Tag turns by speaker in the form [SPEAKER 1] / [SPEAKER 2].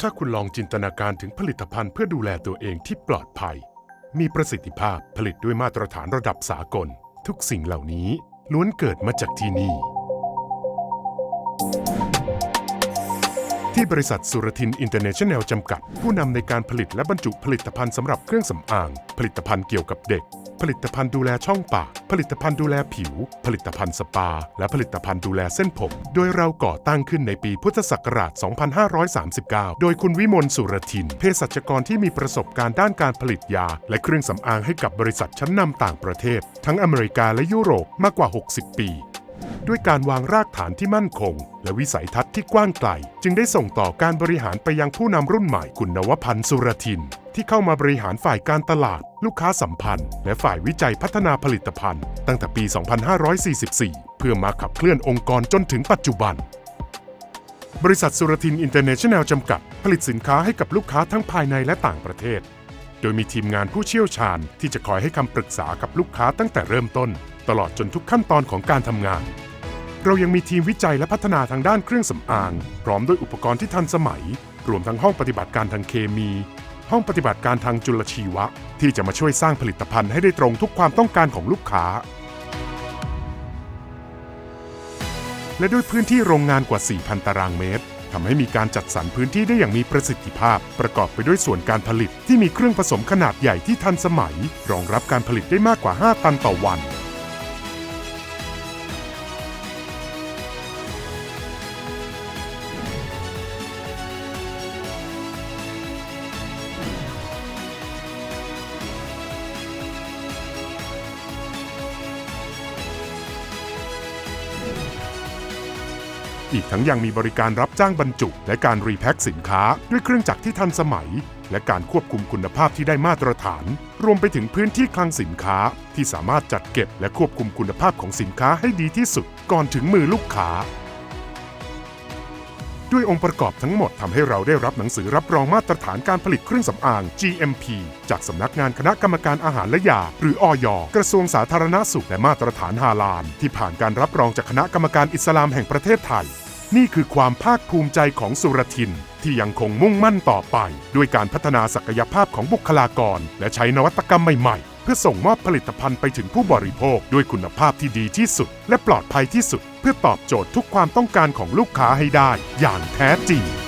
[SPEAKER 1] ถ้าคุณลองจินตนาการถึงผลิตภัณฑ์เพื่อดูแลตัวเองที่ปลอดภัย มีประสิทธิภาพผลิตด้วยมาตรฐานระดับสากล ทุกสิ่งเหล่านี้ล้วนเกิดมาจากที่นี่ ที่บริษัทสุรทินอินเตอร์เนชั่นแนลจำกัด ผู้นำในการผลิตและบรรจุผลิตภัณฑ์สำหรับเครื่องสำอาง ผลิตภัณฑ์เกี่ยวกับเด็ก ผลิตภัณฑ์ดูแลช่องปาก ผลิตภัณฑ์ดูแลผิว ผลิตภัณฑ์สปา และผลิตภัณฑ์ดูแลเส้นผม โดยเราก่อตั้งขึ้นในปีพุทธศักราช 2539 โดยคุณวิมลสุรทิน เภสัชกรที่มีประสบการณ์ด้านการผลิตยา และเครื่องสำอางให้กับบริษัทชั้นนำต่างประเทศ ทั้งอเมริกาและยุโรปมากกว่า 60 ปี ด้วยการวางรากฐานที่มั่นคง และวิสัยทัศน์ที่กว้างไกล จึงได้ส่งต่อการบริหารไปยังผู้นำรุ่นใหม่คุณนวพันธ์สุรทิน ที่เข้ามาบริหารฝ่ายการตลาด ลูกค้าสัมพันธ์ และฝ่ายวิจัยพัฒนาผลิตภัณฑ์ ตั้งแต่ปี 2544 เพื่อมาขับเคลื่อนองค์กรจนถึงปัจจุบัน บริษัทสุรทินอินเตอร์เนชั่นแนลจำกัด ผลิตสินค้าให้กับลูกค้าทั้งภายในและต่างประเทศ โดยมีทีมงานผู้เชี่ยวชาญที่จะคอยให้คำปรึกษากับลูกค้าตั้งแต่เริ่มต้น ตลอดจนทุกขั้นตอนของการทำงาน เรายังมีทีมวิจัยและพัฒนาทางด้านเครื่องสำอาง พร้อมด้วยอุปกรณ์ที่ทันสมัย รวมทั้งห้องปฏิบัติการทางเคมี ห้องปฏิบัติการทางจุลชีวะ ที่จะมาช่วยสร้างผลิตภัณฑ์ให้ได้ตรงทุกความต้องการของลูกค้า และด้วยพื้นที่โรงงานกว่า 4,000 ตารางเมตรทำให้มีการจัดสรรพื้นที่ได้อย่างมีประสิทธิภาพ ประกอบไปด้วยส่วนการผลิตที่มีเครื่องผสมขนาดใหญ่ที่ทันสมัย รองรับการผลิตได้มากกว่า 5 ตันต่อวัน อีกทั้งยังมีบริการรับจ้างบรรจุ และการรีแพ็คสินค้า ด้วยเครื่องจักรที่ทันสมัย และการควบคุมคุณภาพที่ได้มาตรฐาน รวมไปถึงพื้นที่คลังสินค้า ที่สามารถจัดเก็บและควบคุมคุณภาพของสินค้าให้ดีที่สุด ก่อนถึงมือลูกค้า ด้วยองค์ประกอบทั้งหมดทำให้เราได้รับหนังสือรับรองมาตรฐานการผลิตเครื่องสำอาง GMP จากสำนักงานคณะกรรมการอาหารและยา หรืออยกระทรวงสาธารณสุขและมาตรฐานฮาลาล ที่ผ่านการรับรองจากคณะกรรมการอิสลามแห่งประเทศไทย นี่คือความภาคภูมิใจของสุรทิน ที่ยังคงมุ่งมั่นต่อไป ด้วยการพัฒนาศักยภาพของบุคลากร และใช้นวัตกรรมใหม่ๆ พื่อส่งมอบผลิตภัณฑ์ไปถึงผู้บริโภคด้วยคุณภาพที่ดีที่สุด และปลอดภัยที่สุด เพื่อตอบโจทย์ทุกความต้องการของลูกค้าให้ได้ อย่างแท้จริง